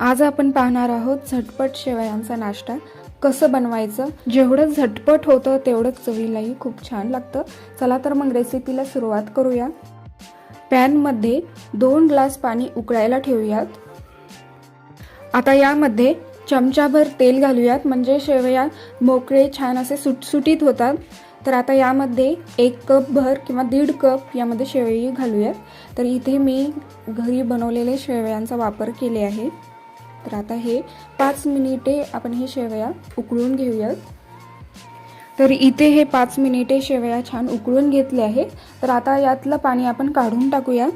आज आपण पाहणार आहोत झटपट शेवयांचा नाश्ता. कसं बनवायचं? जेवढं झटपट होतं तेवढंच चवीलाही खूप छान लागतं. चला तर मग रेसिपीला सुरुवात करूया. पॅनमध्ये दोन ग्लास पाणी उकळायला ठेवूयात. आता यामध्ये चमचाभर तेल घालूयात. म्हणजे शेवया मोकळे छान असे सुटसुटीत होतात. तर आता यामध्ये एक कप भर किंवा दीड कप यामध्ये शेवई घालूयात. तर इथे मी घरी बनवलेले शेवयांचा वापर केले आहे. तर आता हे पाच मिनिटे आपण हे शेवया उकळून घेऊयात. तर इथे हे पाच मिनिटे शेवया छान उकळून घेतले आहे तर आता यातलं पाणी आपण काढून टाकूया.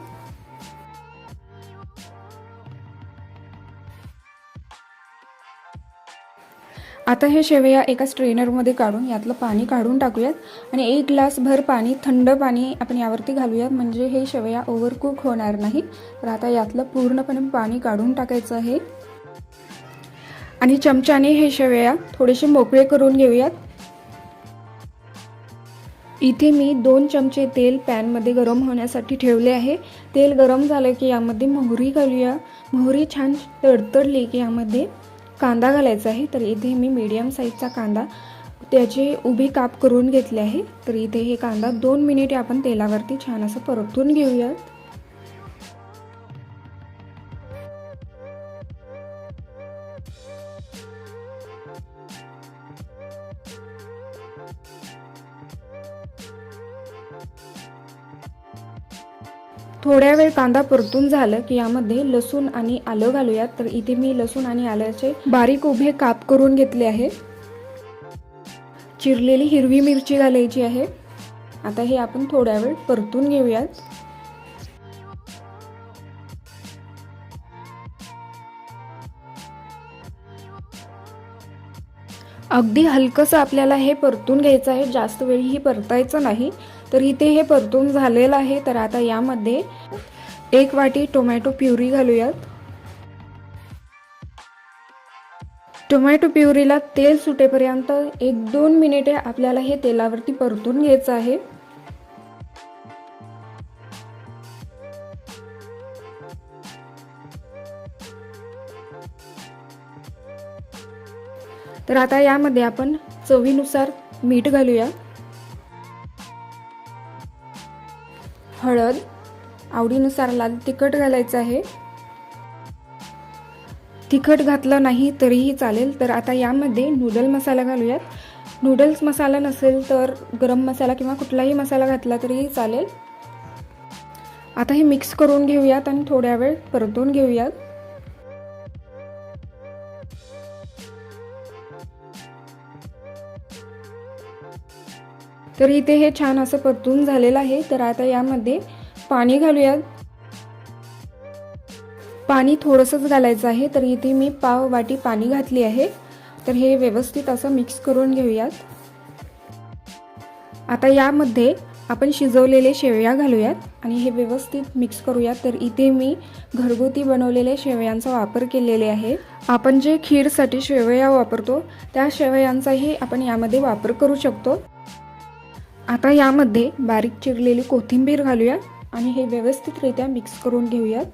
आता हे शेवया एका स्ट्रेनरमध्ये काढून यातलं पाणी काढून टाकूयात. आणि एक ग्लासभर पाणी थंड पाणी आपण यावरती घालूयात. म्हणजे हे शेवया ओव्हरकुक होणार नाही. तर आता यातलं पूर्णपणे पाणी काढून टाकायचं आहे. आणि चमच्याने हे शेवया थोडेसे मोकळे करून घेऊयात. इथे मी दोन चमचे तेल पॅनमध्ये गरम होण्यासाठी ठेवले आहे. तेल गरम झालं की यामध्ये मोहरी घालूया. मोहरी छान तडतडली की यामध्ये कांदा घालायचा आहे. तर इथे मी मीडियम साईजचा कांदा त्याचे उभे काप करून घेतले आहे. तर इथे हे कांदा दोन मिनिटे आपण तेलावरती छान असं परतून घेऊयात. थोड्या वेळ कांदा परतून झालं की यामध्ये लसूण आणि आलं घालूयात. तर इथे मी लसूण आणि आल्याचे बारीक उभे काप करून घेतले आहे. चिरलेली हिरवी मिरची घालायची आहे. आता हे आपण थोड्या वेळ परतून घेऊयात. अगदी हलकंसं आपल्याला हे परतून घ्यायचं आहे. जास्त वेळही परतायचं नाही. तर इथे हे परतून झालेलं आहे. तर आता यामध्ये एक वाटी टोमॅटो प्युरी घालूयात. टोमॅटो प्युरीला तेल सुटेपर्यंत एक दोन मिनिटे आपल्याला हे तेलावरती परतून घ्यायचं आहे. तर आता यामध्ये आपण चवीनुसार मीठ घालूया. हळद आवडीनुसार लाल तिखट घालायचं आहे. तिखट घातलं नाही तरीही चालेल तर आता यामध्ये नूडल मसाला घालूयात. नूडल्स मसाला नसेल तर गरम मसाला किंवा कुठलाही मसाला घातला तरीही चालेल. आता हे मिक्स करून घेऊयात आणि थोड्या वेळ परतून घेऊयात. तर इथे हे छान असं परतून झालेलं आहे. तर आता यामध्ये पाणी घालूयात पाणी थोडंसंच घालायचं आहे. तर इथे मी पाव वाटी पाणी घातली आहे. तर हे व्यवस्थित असं मिक्स करून घेऊयात. आता यामध्ये आपण शिजवलेले शेवया घालूयात आणि हे व्यवस्थित मिक्स करूयात. तर इथे मी घरगुती बनवलेल्या शेवयांचा वापर केलेले आहे. आपण जे खीरसाठी शेवया वापरतो त्या शेवयांचाही आपण यामध्ये वापर करू शकतो. आता यामध्ये बारीक चिरलेली कोथिंबीर घालूया आणि हे व्यवस्थितरित्या मिक्स करून घेऊयात.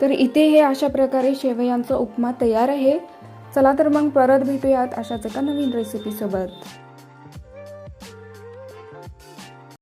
तर इथे हे अशा प्रकारे शेवयांचा उपमा तयार आहे. चला तर मग परत भेटूयात अशाच एका नवीन रेसिपीसोबत